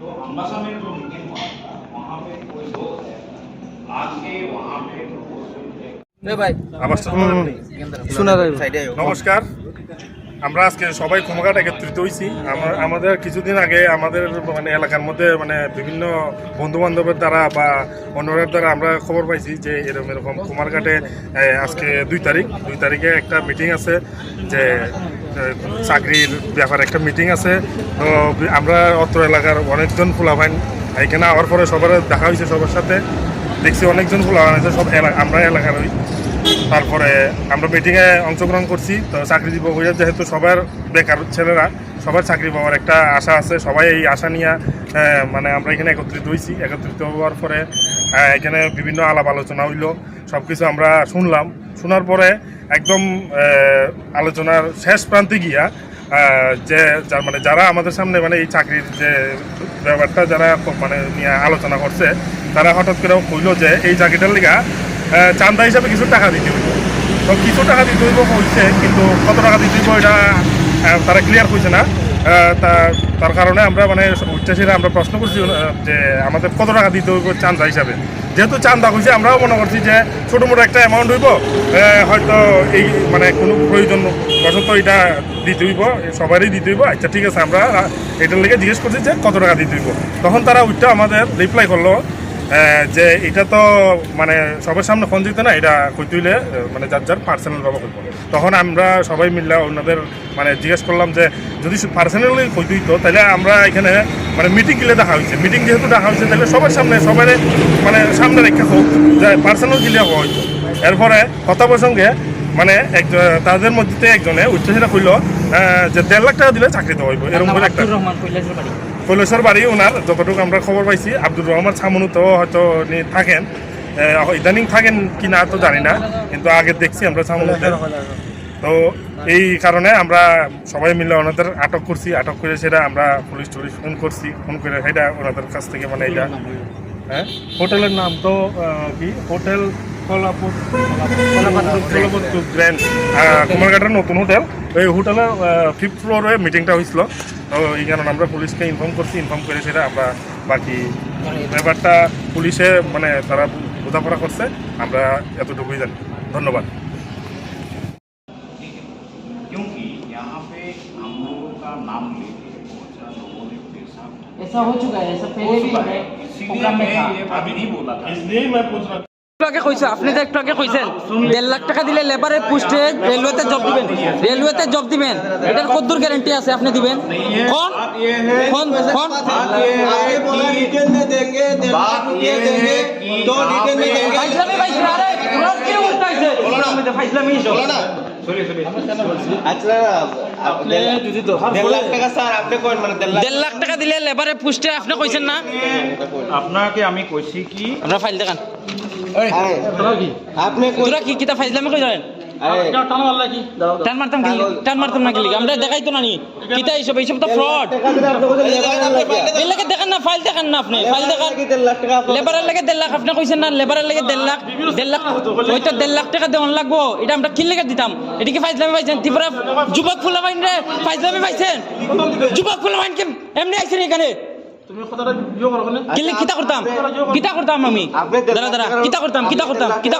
तो अम्बासा में जो मीटिंग हुआ था वहाँ पे कोई लोग हैं आके वहाँ पे proposal নমস্কার। আমরা আজকে সবাই ক্ষমঘাট একত্রিত হয়েছি। আমরা আমাদের কিছুদিন আগে আমাদের মানে এলাকার মধ্যে মানে বিভিন্ন বন্ধু বান্ধবের দ্বারা বা অন্যদের দ্বারা আমরা খবর পাইছি যে এরকম এরকম কুমারঘাটে আজকে দুই তারিখ। দুই তারিখে একটা মিটিং আছে যে চাকরির ব্যাপারে একটা মিটিং আছে। তো আমরা অত্র এলাকার অনেকজন ফুলাভাইন এখানে আওয়ার পরে সবার দেখা হয়েছে সবার সাথে। দেখছি অনেকজন ফুলাভাইন আছে সব এলাকা আমরা এলাকার ওই। তারপরে আমরা মিটিংয়ে অংশগ্রহণ করছি, তো চাকরি দিব হইয়া যেহেতু সবার বেকার ছেলেরা, সবার চাকরি পাওয়ার একটা আশা আছে, সবাই এই আশা নিয়ে মানে আমরা এখানে একত্রিত হয়েছি একত্রিত হওয়ার পরে এখানে বিভিন্ন আলাপ আলোচনা হইল সব কিছু আমরা শুনলাম। শোনার পরে একদম আলোচনার শেষ প্রান্তে গিয়া যে মানে যারা আমাদের সামনে মানে এই চাকরির যে ব্যাপারটা যারা মানে নিয়ে আলোচনা করছে, তারা হঠাৎ করে কইলো যে এই চাকরিটার লিগা চান্দা হিসাবে কিছু টাকা দিতে হইব। তো কিছু টাকা দিতে হইব হয়েছে কিন্তু কত টাকা দিতে হইব এটা তারা ক্লিয়ার হয়েছে না। তার কারণে আমরা মানে উচ্চাসীরা আমরা প্রশ্ন করছি যে আমাদের কত টাকা দিতে হইব চান্দা হিসাবে। যেহেতু চান্দা হয়েছে আমরাও মনে করছি যে ছোটো মোটো একটা অ্যামাউন্ট হইব হয়তো এই মানে কোনো প্রয়োজন বশত এটা দিতে হইব, সবারই দিতে হইব। আচ্ছা ঠিক আছে, আমরা এটার লেগে জিজ্ঞেস করছি যে কত টাকা দিতে হইব। তখন তারা ওইটা আমাদের রিপ্লাই করল যে এটা তো মানে সবার সামনে ফোন দিতে না, এটা কই তুইলে মানে যার যার পার্সোনাল ব্যবহার করব তখন আমরা সবাই মিললে ওনাদের মানে জিজ্ঞেস করলাম যে যদি পার্সোনালি কই তুইতো তাহলে আমরা এখানে মানে মিটিং গিলে দেখা হয়েছে। মিটিং যেহেতু দেখা হয়েছে তাহলে সবার সামনে সবাই মানে সামনে রেখে হোক যে পার্সোনাল গিলে হয়তো। এরপরে কথা প্রসঙ্গে মানে একজন তাদের মধ্যে একজনে উচ্চশিরা কইল যে দেড় লাখ টাকা দিলে চাকরি দেওয়া হইব। এরকম করে একটা কৈলাসের বাড়ি ওনার যতটুকু আমরা খবর পাইছি আব্দুর রহমান ছামনুতো হয়তো উনি থাকেন। ইদানিং থাকেন কি না তো জানি না কিন্তু আগে দেখছি আমরা ছামনুতে। তো এই কারণে আমরা সবাই মিলে ওনাদের আটক করছি আটক করে সেটা আমরা পুলিশ টুলিশ ফোন করছি ফোন করে সেটা ওনাদের কাছ থেকে মানে এটা। হ্যাঁ? হোটেলের নাম তো কি? Hotel কলাপুর কলাপত্তু grand. কুমারঘাটের নতুন হোটেল। এই হোটেলের ফিফথ ফ্লোরে মিটিংটা হয়েছিল। তো এই কারণে আমরা পুলিশকে ইনফর্ম করছি ইনফর্ম করে সেটা আমরা বাকি ব্যাপারটা পুলিশে মানে তারা বোঝাপড়া করছে আমরা এতটুকুই জানি। ধন্যবাদ। क्योंकि यहाँ पे हम लोगों का नाम लेके बहुत सारे लोगों ने पैसा ऐसा हो चुका है ऐसा हो पहले भी चुका है है इसीलिए प्रोग्राम में मैं था ये अभी नहीं बोला था इसलिए मैं पूछ रहा একটু আগে কইছে আপনি তো একটু আগে কইছেন দেড় লাখ টাকা দিলে লেবারের পোস্টে রেলওয়েতে জব দিবেন রেলওয়েতে জব দিবেন এটার কদ্দুর গ্যারান্টি আছে আপনি দিবেন কোন কোন কোন आपने बोला रिटर्न में देंगे डेढ़ लाख रुपये देंगे तो रिटर्न में देंगे ফাইজলামি ভাইছে আরে তুরাত কি উল্টাইছে ফাইজলামি बोलो ना আচ্ছা আপনি যদি তো দেড় লাখ আপনি মানে দেড় লাখ টাকা দিলে লেবারের পুষ্টে আপনি কইছেন না? আপনাকে আমি কইছি কি? আপনার ফাইল দেখান। আরে, আপনি কি কিতা ফাইজলামি কই জানেন টান মারতাম কি টান মারতাম না কি লিগা? আমরা দেখাই তো নানি কিতা এইসব এইসব তো ফ্রড? এর লাগে দেখান। না ফাইল দেখান না আপনি। ফাইল দেখান। লাখ লেবারের লাগে দেড় লাখ আপনি কইছেন না লেবারের লাগে দেড় লাখ দেড় লাখ ওইটা দেড় লাখ টাকা দেওয়ান লাগবো। এটা আমরা কি লেগে দিতাম? এটা কি ফাইজলামি পাইছেন? ত্রিপুরা যুবক ফুলা বাইন রে ফাইজলামি পাইছেন? যুবক ফুলা বাইন কি এমনি আইছেন এখানে? কি লে- কিতা করতাম? কিতা করতাম আমি? দেড় দাঁড়া কিতা করতাম কিতা করতাম কিতা